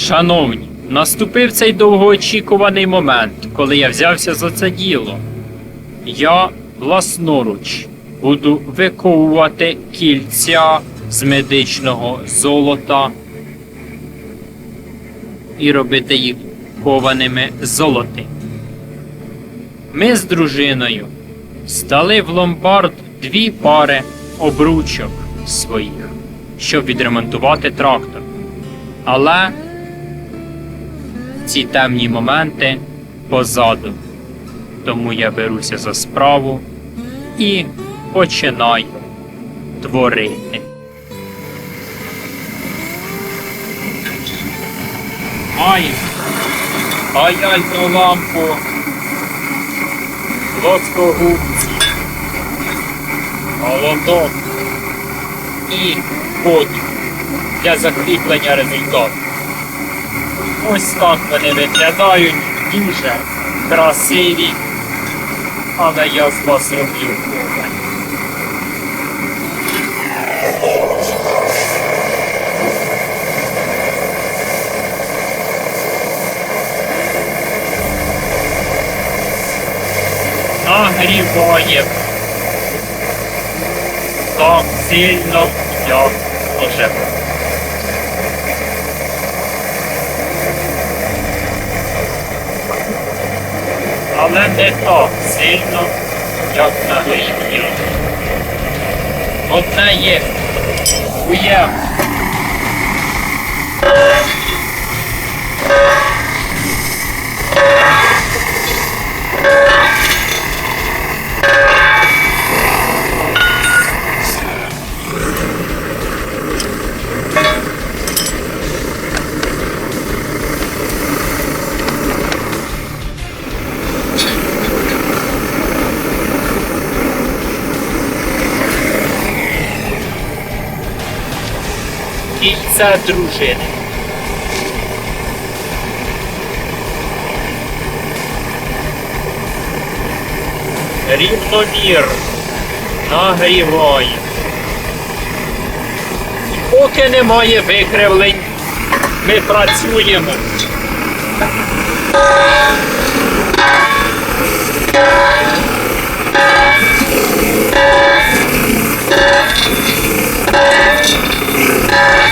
Шановні, наступив цей довгоочікуваний момент, коли я взявся за це діло. Я власноруч буду виковувати кільця з медичного золота і робити їх кованими золоти. Ми з дружиною стали в ломбард дві пари обручок своїх, щоб відремонтувати трактор. Але ці темні моменти позаду. Тому я беруся за справу і починаю творити. Ай! Ай-яй про лампу! Плоскогубці! Молоток і потім для закріплення результату. Ось так вони виглядають. Дуже красиві, але я з вас роблю коваль. Нагріває. Так сильно, як може але не так сильно, як на грібні. Одна є уєм. Кільця дружини. Рівномір нагріває. І поки немає викривлень, ми працюємо.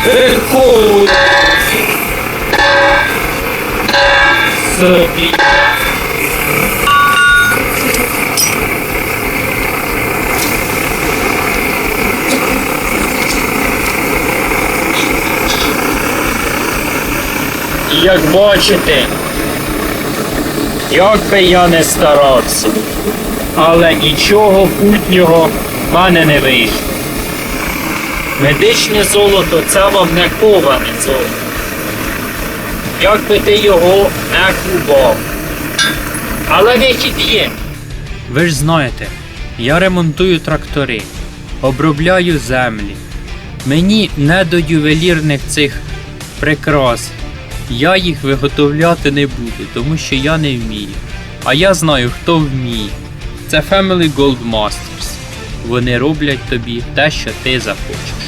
Виходь собі. Як бачите, як би я не старався, але нічого путнього в мене не вийшло. Медичне золото це вам не коване золото. Як би ти його не кував. Але вихід є. Ви ж знаєте, я ремонтую трактори, обробляю землі. Мені не до ювелірних цих прикрас. Я їх виготовляти не буду, тому що я не вмію. А я знаю, хто вміє. Це Family Gold Masters. Вони роблять тобі те, що ти захочеш.